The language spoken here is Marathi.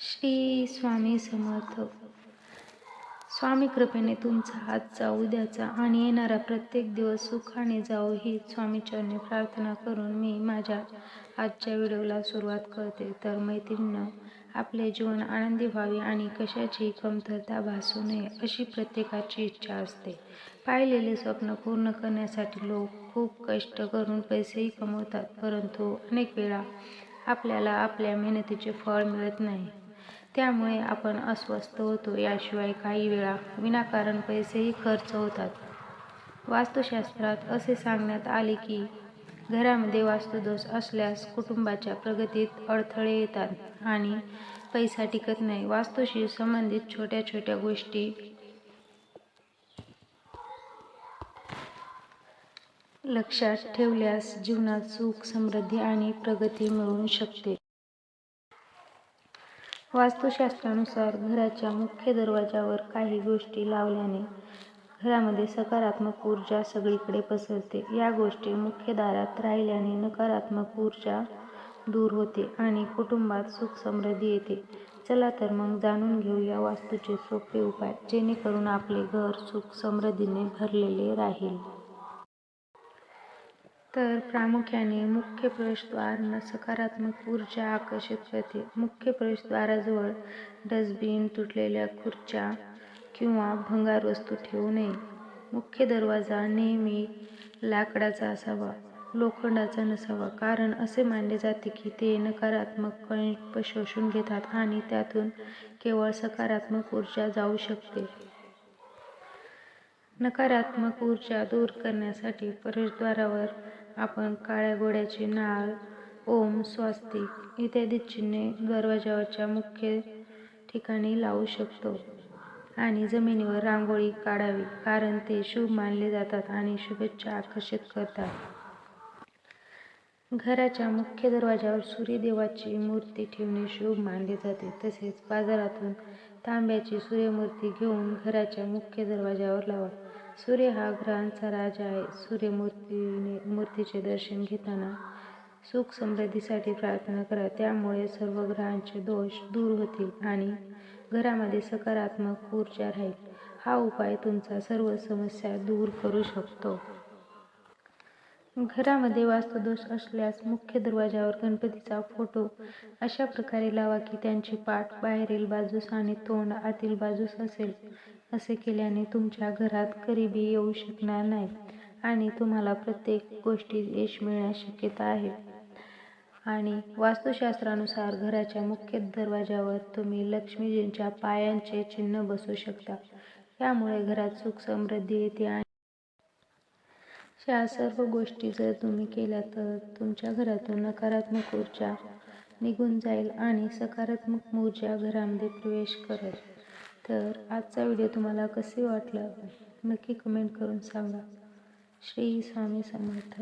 श्री स्वामी समर्थ. स्वामी कृपेने तुमचा आजचा उद्याचा आणि येणारा प्रत्येक दिवस सुखाने जाओ ही स्वामीचरणी प्रार्थना करून मी माझ्या आजच्या व्हिडिओला सुरुवात करते. तर मैत्रिणीनं आपले जीवन आनंदी व्हावे आणि कशाची कमतरता भासू नये अशी प्रत्येकाची इच्छा असते. पाहिलेले स्वप्न पूर्ण करण्यासाठी लोक खूप कष्ट करून पैसेही कमवतात परंतु अनेक वेळा आपल्याला आपल्या मेहनतीचे फळ मिळत नाही. त्यामुळे आपण अस्वस्थ होतो. याशिवाय काही वेळा विनाकारण पैसेही खर्च होतात. वास्तुशास्त्रात असे सांगण्यात आले की घरामध्ये वास्तुदोष असल्यास कुटुंबाच्या प्रगतीत अडथळे येतात आणि पैसा टिकत नाही. वास्तूशी संबंधित छोट्या छोट्या गोष्टी लक्षात ठेवल्यास जीवनात सुख समृद्धी आणि प्रगती मिळू शकते. वास्तुशास्त्रानुसार घराच्या मुख्य दरवाजावर काही गोष्टी लावल्याने घरामध्ये सकारात्मक ऊर्जा सगळीकडे पसरते. या गोष्टी मुख्य दारात राहिल्याने नकारात्मक ऊर्जा दूर होते आणि कुटुंबात सुख समृद्धी येते. चला तर मग जाणून घेऊया वास्तूचे सोपे उपाय जेणेकरून आपले घर सुख समृद्धीने भरलेले राहील. तर प्रामुख्याने मुख्य प्रवेशद्वार सकारात्मक ऊर्जा आकर्षित करते. मुख्य प्रवेशद्वाराजवळ डस्टबिन तुटलेल्या खुर्च्या किंवा भंगार वस्तू ठेवू नये. मुख्य दरवाजा नेहमी लाकडाचा असावा लोखंडाचा नसावा कारण असे मानले जाते की ते नकारात्मक कण शोषून घेतात आणि त्यातून केवळ सकारात्मक ऊर्जा जाऊ शकते. नकारात्मक ऊर्जा दूर करण्यासाठी प्रवेशद्वारावर आपण काळ्या घोड्याचे नाळ ओम स्वास्तिक इत्यादी चिन्हे दरवाजावरच्या मुख्य ठिकाणी लावू शकतो आणि जमिनीवर रांगोळी काढावी कारण ते शुभ मानले जातात आणि शुभेच्छा आकर्षित करतात. घराच्या मुख्य दरवाजावर सूर्यदेवाची मूर्ती ठेवणे शुभ मानले जाते. तसेच बाजारातून तांब्याची सूर्यमूर्ती घेऊन घराच्या मुख्य दरवाजावर लावा. सूर्य हा ग्रहांचा राजा आहे. सूर्यमूर्तीने मूर्तीचे दर्शन घेताना सुख समृद्धीसाठी प्रार्थना करा. त्यामुळे सर्व ग्रहांचे दोष दूर होतील आणि घरामध्ये सकारात्मक ऊर्जा राहील. हा उपाय तुमचा सर्व समस्या दूर करू शकतो. घरामध्ये वास्तुदोष असल्यास मुख्य दरवाजावर गणपतीचा फोटो अशा प्रकारे लावा की त्यांची पाठ बाहेरील बाजूस आणि तोंड आतील बाजूस असेल. असे केल्याने तुमच्या घरात गरिबी येऊ शकणार नाही आणि तुम्हाला प्रत्येक गोष्टीत यश मिळण्यास शक्यता आहे. आणि वास्तुशास्त्रानुसार घराच्या मुख्य दरवाजावर तुम्ही लक्ष्मीजींच्या पायांचे चिन्ह बसू शकता. यामुळे घरात सुख समृद्धी येते आणि या सर्व गोष्टी जर तुम्ही केल्या तर तुमच्या घरातून नकारात्मक ऊर्जा निघून जाईल आणि सकारात्मक ऊर्जा घरामध्ये प्रवेश करेल. तर आजचा व्हिडिओ तुम्हाला कसे वाटला? नक्की कमेंट करून सांगा. श्री स्वामी समर्थ.